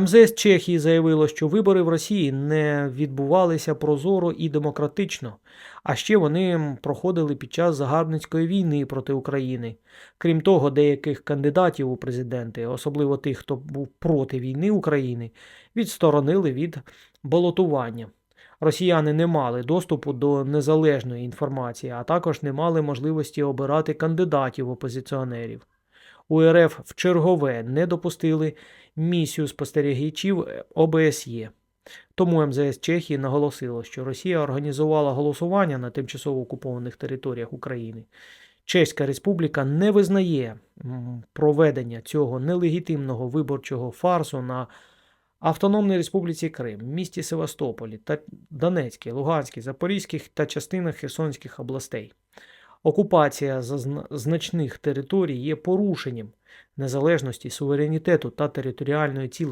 МЗС Чехії заявило, що вибори в Росії не відбувалися прозоро і демократично, а ще вони проходили під час загарбницької війни проти України. Крім того, деяких кандидатів у президенти, особливо тих, хто був проти війни України, відсторонили від балотування. Росіяни не мали доступу до незалежної інформації, а також не мали можливості обирати кандидатів опозиціонерів. У РФ в чергове не допустили місію спостерігачів ОБСЄ. Тому МЗС Чехії наголосило, що Росія організувала голосування на тимчасово окупованих територіях України. Чеська Республіка не визнає проведення цього нелегітимного виборчого фарсу на Автономній Республіці Крим, місті Севастополі та Донецькій, Луганській, Запорізьких та частинах Херсонських областей. Окупація значних територій є порушенням незалежності, суверенітету та територіальної цілісності